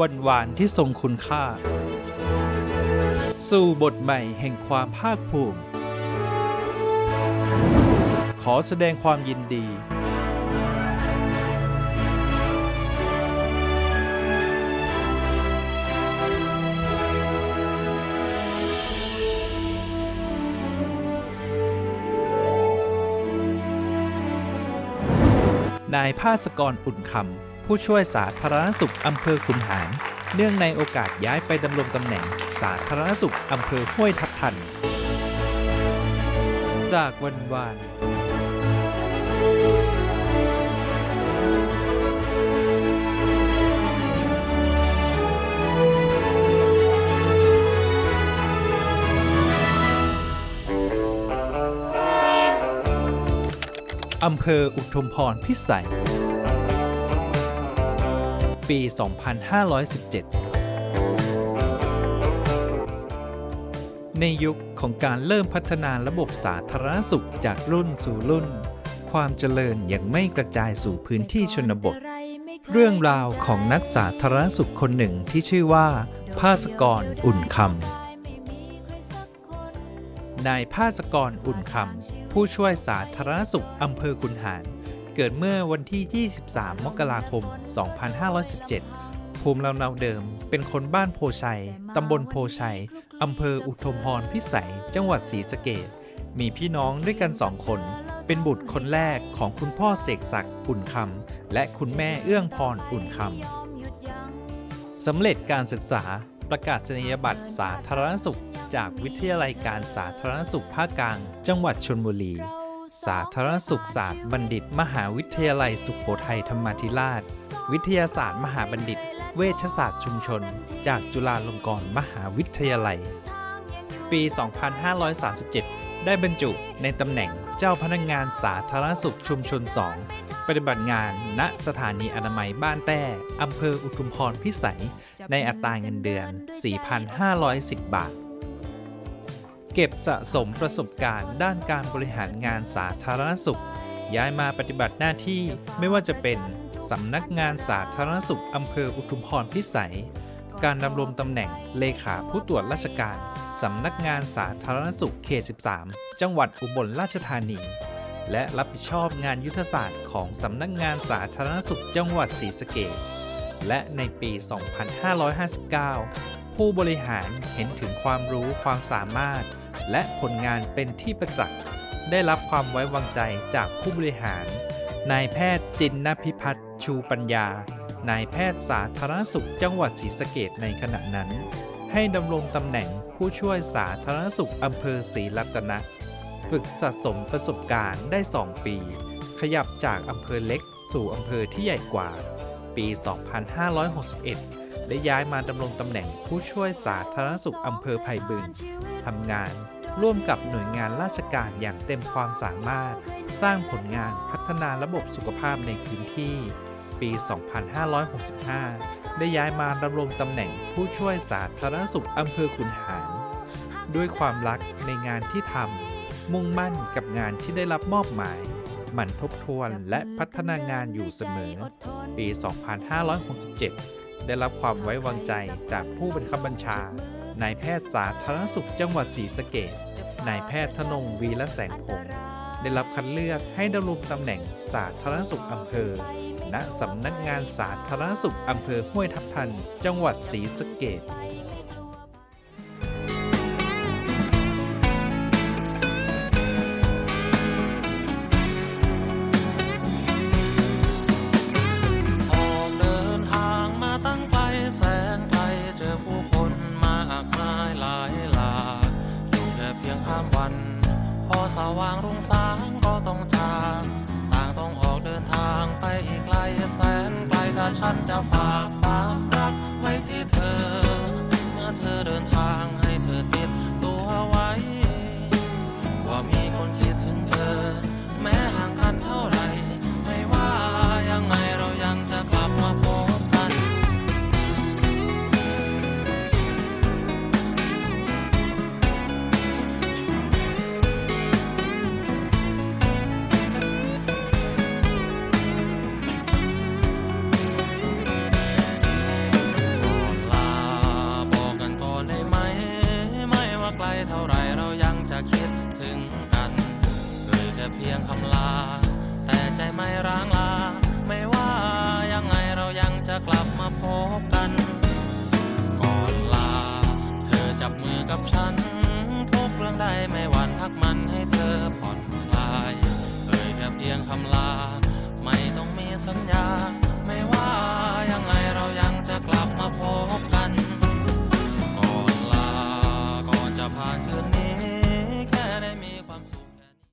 วันวานที่ทรงคุณค่า สู่บทใหม่แห่งความภาคภูมิ ขอแสดงความยินดี นายภาสกรอุ่นคำ ผู้ช่วยสาธารณสุขอำเภอขุนหาร เนื่องในโอกาสย้ายไปดำรงตำแหน่งสาธารณสุขอำเภอห้วยทับทัน จากวันวานอำเภออุทุมพรพิสัย ปี 2517 ในยุคของการเริ่มพัฒนาระบบสาธารณสุขจากรุ่นสู่รุ่น ความเจริญยังไม่กระจายสู่พื้นที่ชนบท เรื่องราวของนักสาธารณสุขคนหนึ่งที่ชื่อว่า ภาสกรอุ่นคำนายภาสกรอุ่นคำผู้ช่วยสาธารณสุขอำเภอคุนหาร เกิดเมื่อวันที่ 23 มกราคม 2517 ภูมิลำเนาเดิม เป็นคนบ้านโพชัย ตำบลโพชัย อำเภออุทุมพรพิสัย จังหวัดศรีสะเกษมีพี่น้องด้วยกันสองคน เป็นบุตรคนแรกของคุณพ่อเสกศักดิ์อุ่นคำ และคุณแม่เอื้องพรอุ่นคำ สำเร็จการศึกษาประกาศนียบัตรสาธารณสุข จากวิทยาลัยการสาธารณสุขภาคกลาง จังหวัดชลบุรี สาธารณสุขศาสตร์บัณฑิต มหาวิทยาลัยสุขโขทัยธรรมาธิราช วิทยาศาสตร์มหาบัณฑิต เวชศาสตร์ชุมชน จากจุฬาลงกรณ์มหาวิทยาลัย ปี 2537 ได้บรรจุในตำแหน่งเจ้าพนักงงานสาธารณสุขชุมชน 2 ปฏิบัติงาน ณ สถานีอนามัยบ้านแต้อำเภออุทุมพรพิสัย ในอัตราเงินเดือน 4,510 บาท เก็บสะสมประสบการณ์ด้านการบริหารงานสาธารณสุข ย้ายมาปฏิบัติหน้าที่ไม่ว่าจะเป็นสำนักงานสาธารณสุขอำเภออุทุมพรพิสัย การดำรงตำแหน่งเลขาผู้ตรวจราชการสำนักงานสาธารณสุขเขต 13 จังหวัดอุบลราชธานี และรับผิดชอบงานยุทธศาสตร์ของสำนักงานสาธารณสุขจังหวัดศรีสะเกษและในปี 2559 ผู้บริหารเห็นถึงความรู้ความสามารถ และผลงานเป็นที่ประจักษ์ ได้รับความไว้วางใจจากผู้บริหาร นายแพทย์จินนพิพัฒน์ชูปัญญา นายแพทย์สาธารณสุขจังหวัดศรีสะเกษในขณะนั้น ให้ดำรงตำแหน่งผู้ช่วยสาธารณสุขอำเภอศรีรัตนะฝึกสะสมประสบการณ์ได้ 2 ปี ขยับจากอำเภอเล็กสู่อำเภอที่ใหญ่กว่า ปี 2561 ได้ย้ายมาดำรงตำแหน่งผู้ช่วยสาธารณสุขอำเภอไผ่บึงทำงานร่วมกับหน่วยงานราชการอย่างเต็มความสามารถ สร้างผลงานพัฒนาระบบสุขภาพในพื้นที่ ปี 2565 ได้ย้ายมาดำรงตำแหน่งผู้ช่วยสาธารณสุขอำเภอขุนหาร ด้วยความรักในงานที่ทำมุ่งมั่นกับงานที่ได้รับมอบหมายหมั่นทบทวนและพัฒนางานอยู่เสมอ ปี 2567 ได้รับความไว้วางใจจากผู้บังคับบัญชานายแพทย์สาธารณสุขจังหวัดศรีสะเกดนายแพทย์ธนงวีละแสงพงศ์ได้รับคัดเลือกให้ดำรงตำแหน่งสาธารณสุขอำเภอ ณ สำนักงานสาธารณสุขอำเภอห้วยทับทัน จังหวัดศรีสะเกด สางรุ่งสางก็ต้องจากต่างต้องออกเดินทางไปอีกไกลแสนไกลถ้าฉันจะฝากความรักไว้ที่เธอ จะคิดถึงกันเอ่ยแค่เพียงคำลา แต่ใจไม่ร้างลา ไม่ว่ายังไงเรายังจะกลับมาพบกัน ก่อนลา เธอจับมือกับฉัน ทุกเรื่องใดไม่หวั่นพักมันให้เธอผ่อนคลายเอ่ยแค่เพียงคำลา ไม่ต้องมีสัญญา ไม่ว่ายังไงเรายังจะกลับมาพบ